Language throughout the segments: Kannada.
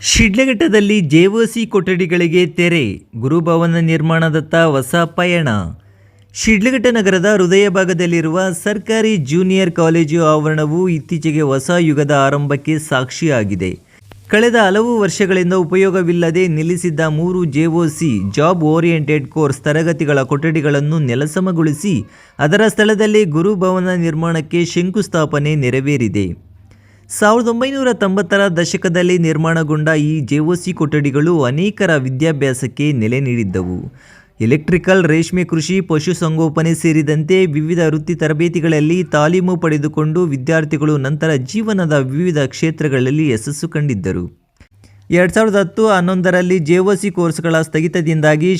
ಶಿಡ್ಲಘಟ್ಟದಲ್ಲಿ ಜೆಒಸಿ ಕೊಠಡಿಗಳಿಗೆ ತೆರೆ, ಗುರುಭವನ ನಿರ್ಮಾಣದತ್ತ ಹೊಸ ಪಯಣ. ಶಿಡ್ಲಘಟ್ಟ ನಗರದ ಹೃದಯ ಭಾಗದಲ್ಲಿರುವ ಸರ್ಕಾರಿ ಜೂನಿಯರ್ ಕಾಲೇಜು ಆವರಣವು ಇತ್ತೀಚೆಗೆ ಹೊಸ ಯುಗದ ಆರಂಭಕ್ಕೆ ಸಾಕ್ಷಿಯಾಗಿದೆ. ಕಳೆದ ಹಲವು ವರ್ಷಗಳಿಂದ ಉಪಯೋಗವಿಲ್ಲದೆ ನಿಲ್ಲಿಸಿದ್ದ ಮೂರು ಜೆಒಸಿ ಜಾಬ್ ಓರಿಯೆಂಟೆಡ್ ಕೋರ್ಸ್ ತರಗತಿಗಳ ಕೊಠಡಿಗಳನ್ನು ನೆಲಸಮಗೊಳಿಸಿ, ಅದರ ಸ್ಥಳದಲ್ಲಿ ಗುರುಭವನ ನಿರ್ಮಾಣಕ್ಕೆ ಶಂಕುಸ್ಥಾಪನೆ ನೆರವೇರಿದೆ. ಸಾವಿರದ ಒಂಬೈನೂರ ತೊಂಬತ್ತರ ದಶಕದಲ್ಲಿ ನಿರ್ಮಾಣಗೊಂಡ ಈ ಜೆಒಸಿ ಕೊಠಡಿಗಳು ಅನೇಕರ ವಿದ್ಯಾಭ್ಯಾಸಕ್ಕೆ ನೆಲೆ ನೀಡಿದ್ದವು. ಎಲೆಕ್ಟ್ರಿಕಲ್, ರೇಷ್ಮೆ ಕೃಷಿ, ಪಶುಸಂಗೋಪನೆ ಸೇರಿದಂತೆ ವಿವಿಧ ವೃತ್ತಿ ತರಬೇತಿಗಳಲ್ಲಿ ತಾಲೀಮು ಪಡೆದುಕೊಂಡು ವಿದ್ಯಾರ್ಥಿಗಳು ನಂತರ ಜೀವನದ ವಿವಿಧ ಕ್ಷೇತ್ರಗಳಲ್ಲಿ ಯಶಸ್ಸು ಕಂಡಿದ್ದರು. ಎರಡು ಸಾವಿರದ ಹತ್ತು ಹನ್ನೊಂದರಲ್ಲಿ ಜೆಒಸಿ ಕೋರ್ಸ್ಗಳ ಸ್ಥಗಿತದಿಂದಾಗಿ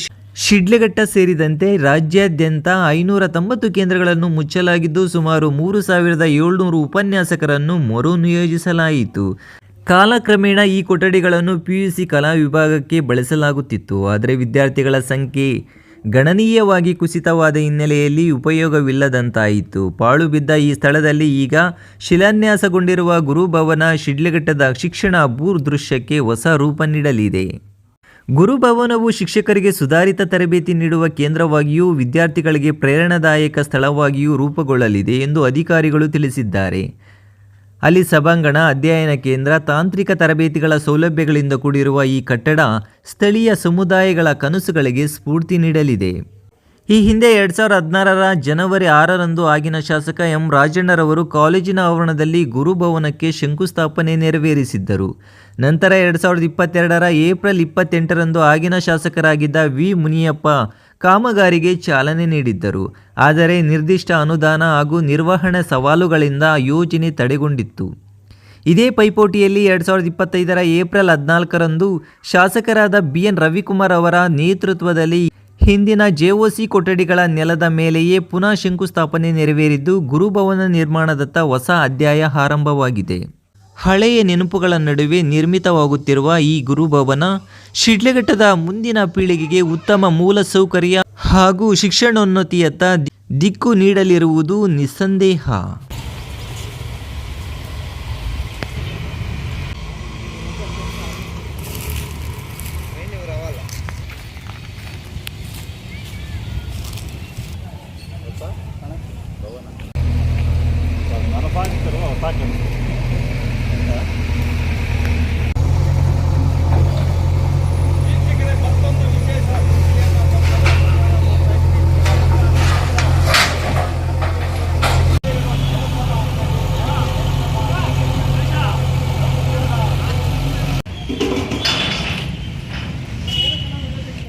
ಶಿಡ್ಲಘಟ್ಟ ಸೇರಿದಂತೆ ರಾಜ್ಯಾದ್ಯಂತ ಐನೂರ ತೊಂಬತ್ತು ಕೇಂದ್ರಗಳನ್ನು ಮುಚ್ಚಲಾಗಿದ್ದು ಸುಮಾರು ಮೂರು ಸಾವಿರದ ಏಳ್ನೂರು ಉಪನ್ಯಾಸಕರನ್ನು ಮರು ನಿಯೋಜಿಸಲಾಯಿತು ಕಾಲಕ್ರಮೇಣ ಈ ಕೊಠಡಿಗಳನ್ನು ಪಿಯುಸಿ ಕಲಾ ವಿಭಾಗಕ್ಕೆ ಬಳಸಲಾಗುತ್ತಿತ್ತು. ಆದರೆ ವಿದ್ಯಾರ್ಥಿಗಳ ಸಂಖ್ಯೆ ಗಣನೀಯವಾಗಿ ಕುಸಿತವಾದ ಹಿನ್ನೆಲೆಯಲ್ಲಿ ಉಪಯೋಗವಿಲ್ಲದಂತಾಯಿತು. ಪಾಳು ಬಿದ್ದ ಈ ಸ್ಥಳದಲ್ಲಿ ಈಗ ಶಿಲಾನ್ಯಾಸಗೊಂಡಿರುವ ಗುರುಭವನ ಶಿಡ್ಲಘಟ್ಟದ ಶಿಕ್ಷಣ ಭೂದೃಶ್ಯಕ್ಕೆ ಹೊಸ ರೂಪ ನೀಡಲಿದೆ. ಗುರುಭವನವು ಶಿಕ್ಷಕರಿಗೆ ಸುಧಾರಿತ ತರಬೇತಿ ನೀಡುವ ಕೇಂದ್ರವಾಗಿಯೂ ವಿದ್ಯಾರ್ಥಿಗಳಿಗೆ ಪ್ರೇರಣಾದಾಯಕ ಸ್ಥಳವಾಗಿಯೂ ರೂಪುಗೊಳ್ಳಲಿದೆ ಎಂದು ಅಧಿಕಾರಿಗಳು ತಿಳಿಸಿದ್ದಾರೆ. ಅಲ್ಲಿ ಸಭಾಂಗಣ, ಅಧ್ಯಯನ ಕೇಂದ್ರ, ತಾಂತ್ರಿಕ ತರಬೇತಿಗಳ ಸೌಲಭ್ಯಗಳಿಂದ ಕೂಡಿರುವ ಈ ಕಟ್ಟಡ ಸ್ಥಳೀಯ ಸಮುದಾಯಗಳ ಕನಸುಗಳಿಗೆ ಸ್ಫೂರ್ತಿ ನೀಡಲಿದೆ. ಈ ಹಿಂದೆ ಎರಡ್ ಸಾವಿರದ ಹದಿನಾರರ ಜನವರಿ ಆರರಂದು ಆಗಿನ ಶಾಸಕ ಎಂ ರಾಜಣ್ಣರವರು ಕಾಲೇಜಿನ ಆವರಣದಲ್ಲಿ ಗುರುಭವನಕ್ಕೆ ಶಂಕುಸ್ಥಾಪನೆ ನೆರವೇರಿಸಿದ್ದರು. ನಂತರ ಎರಡು ಸಾವಿರದ ಇಪ್ಪತ್ತೆರಡರ ಏಪ್ರಿಲ್ ಇಪ್ಪತ್ತೆಂಟರಂದು ಆಗಿನ ಶಾಸಕರಾಗಿದ್ದ ವಿ ಮುನಿಯಪ್ಪ ಕಾಮಗಾರಿಗೆ ಚಾಲನೆ ನೀಡಿದ್ದರು. ಆದರೆ ನಿರ್ದಿಷ್ಟ ಅನುದಾನ ಹಾಗೂ ನಿರ್ವಹಣೆ ಸವಾಲುಗಳಿಂದ ಯೋಜನೆ ತಡೆಗೊಂಡಿತ್ತು. ಇದೇ ಪೈಪೋಟಿಯಲ್ಲಿ ಎರಡು ಸಾವಿರದ ಇಪ್ಪತ್ತೈದರ ಏಪ್ರಿಲ್ ಹದಿನಾಲ್ಕರಂದು ಶಾಸಕರಾದ ಬಿ ಎನ್ ರವಿಕುಮಾರ್ ಅವರ ನೇತೃತ್ವದಲ್ಲಿ ಹಿಂದಿನ ಜೆಒಸಿ ಕೊಠಡಿಗಳ ನೆಲದ ಮೇಲೆಯೇ ಪುನಃ ಶಂಕುಸ್ಥಾಪನೆ ನೆರವೇರಿದ್ದು ಗುರುಭವನ ನಿರ್ಮಾಣದತ್ತ ಹೊಸ ಅಧ್ಯಾಯ ಆರಂಭವಾಗಿದೆ. ಹಳೆಯ ನೆನಪುಗಳ ನಡುವೆ ನಿರ್ಮಿತವಾಗುತ್ತಿರುವ ಈ ಗುರುಭವನ ಶಿಡ್ಲಘಟ್ಟದ ಮುಂದಿನ ಪೀಳಿಗೆಗೆ ಉತ್ತಮ ಮೂಲಸೌಕರ್ಯ ಹಾಗೂ ಶಿಕ್ಷಣೋನ್ನತಿಯತ್ತ ದಿಕ್ಕು ನೀಡಲಿರುವುದು ನಿಸ್ಸಂದೇಹ. 哦，看见。